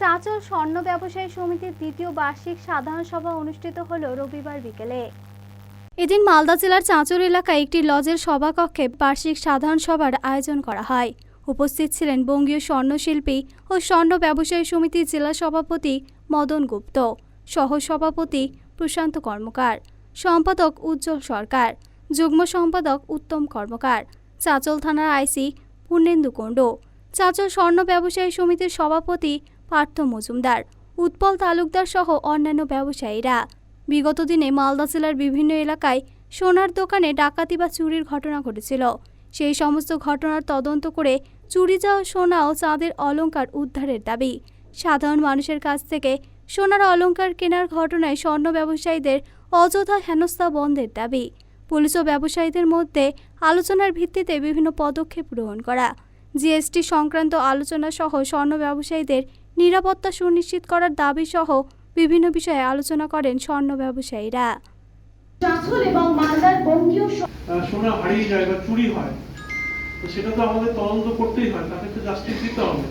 চাচল স্বর্ণ ব্যবসায়ী সমিতির দ্বিতীয় বার্ষিক সাধারণ সভা অনুষ্ঠিত হল রবিবার বিকেলে। এদিন মালদা জেলার চাঁচল এলাকায় একটি লজের সভাকক্ষে বার্ষিক সাধারণ সভার আয়োজন করা হয়। উপস্থিত ছিলেন বঙ্গীয় স্বর্ণশিল্পী ও স্বর্ণ ব্যবসায়ী সমিতির জেলা সভাপতি মদন গুপ্ত, সহ সভাপতি প্রশান্ত কর্মকার, সম্পাদক উজ্জ্বল সরকার, যুগ্ম সম্পাদক উত্তম কর্মকার, চাঁচল থানার আইসি পূর্ণেন্দু কুণ্ডু চাঁচল স্বর্ণ ব্যবসায়ী সমিতির সভাপতি পার্থ মজুমদার, উৎপল তালুকদার সহ অন্যান্য ব্যবসায়ীরা। বিগত দিনে মালদা জেলার বিভিন্ন এলাকায় সোনার দোকানে ডাকাতি বা চুরির ঘটনা ঘটেছিল। সেই সমস্ত ঘটনার তদন্ত করে চুরি যাওয়া সোনা ও চাঁদের অলংকার উদ্ধারের দাবি। সাধারণ মানুষের কাছ থেকে সোনার অলংকার কেনার ঘটনায় স্বর্ণ ব্যবসায়ীদের অযথা হেনস্থা বন্ধের দাবি। পুলিশ ও ব্যবসায়ীদের মধ্যে আলোচনার ভিত্তিতে বিভিন্ন পদক্ষেপ গ্রহণ করা। জিএসটি সংক্রান্ত আলোচনা সহ স্বর্ণ ব্যবসায়ীদের নিরাপত্তা সুনিশ্চিত করার দাবি সহ বিভিন্ন বিষয়ে আলোচনা করেন স্বর্ণ ব্যবসায়ীরা। এবং মালদার বঙ্গীয় সোনা হারিয়ে যায় বা চুরি হয় তো সেটা তো আমাদের তদন্ত করতেই হয় তাকে তো জাস্টিস দিতে হবে।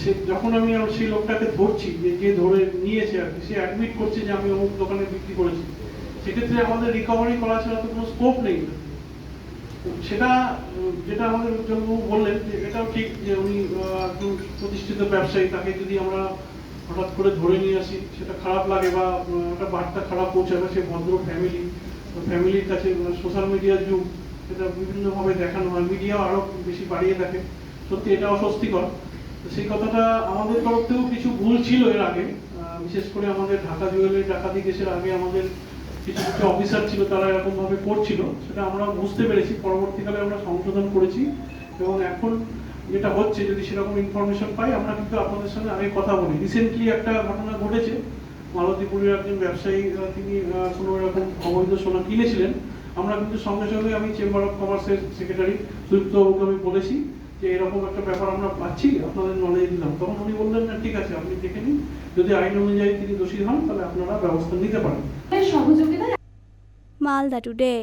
সে যখন আমি সেই লোকটাকে ধরছি যে যে ধরে নিয়েছে আর কি সে অ্যাডমিট করছে যে আমি অমুক দোকানে বিক্রি করেছি সেক্ষেত্রে আমাদের রিকভারি করা ছাড়া তো কোনো স্কোপ নেই সেটা, যেটা আমাদের উজ্জ্বলবাবু বললেন, যে এটাও ঠিক যে উনি একজন প্রতিষ্ঠিত ব্যবসায়ী, তাকে যদি আমরা হঠাৎ করে ধরে নিয়ে আসি, সেটা খারাপ লাগে বা একটা বার্তা খারাপ পৌঁছাবে, সে ভদ্র ফ্যামিলি ফ্যামিলির কাছে সোশ্যাল মিডিয়ার যুগ সেটা বিভিন্নভাবে দেখানো হয় মিডিয়াও আরও বেশি বাড়িয়ে দেখে। সত্যি এটা অস্বস্তিকর। সেই কথাটা আমাদের তরফ থেকেও কিছু ভুল ছিল এর আগে বিশেষ করে আমাদের ঢাকা জুয়েলারি ডাকাতি কেসের আগে আমাদের কিছু কিছু অফিসার ছিল, তারা এরকম ভাবে করছিল, সেটা আমরা বুঝতে পেরেছি। পরবর্তীকালে আমরা সংশোধন করেছি এবং এখন যেটা হচ্ছে, যদি সেরকম ইনফরমেশন পাই, আমরা কিন্তু আপনাদের সঙ্গে আগে কথা বলি। রিসেন্টলি একটা ঘটনা ঘটেছে মালতীপুরের একজন ব্যবসায়ী তিনি কোনো এরকম অবৈধ সোনা কিনেছিলেন। আমরা কিন্তু সঙ্গে সঙ্গে আমি চেম্বার অফ কমার্সের সেক্রেটারি সুযুক্ত বাবুকে আমি বলেছি যে এরকম একটা ব্যাপার আমরা পাচ্ছি আপনাদের নলেজ দিলাম। তখন উনি বললেন না ঠিক আছে আপনি দেখে নিন। যদি আইন অনুযায়ী তিনি দোষী হন তাহলে আপনারা ব্যবস্থা নিতে পারেন। সহযোগিতা মালদা টুডে।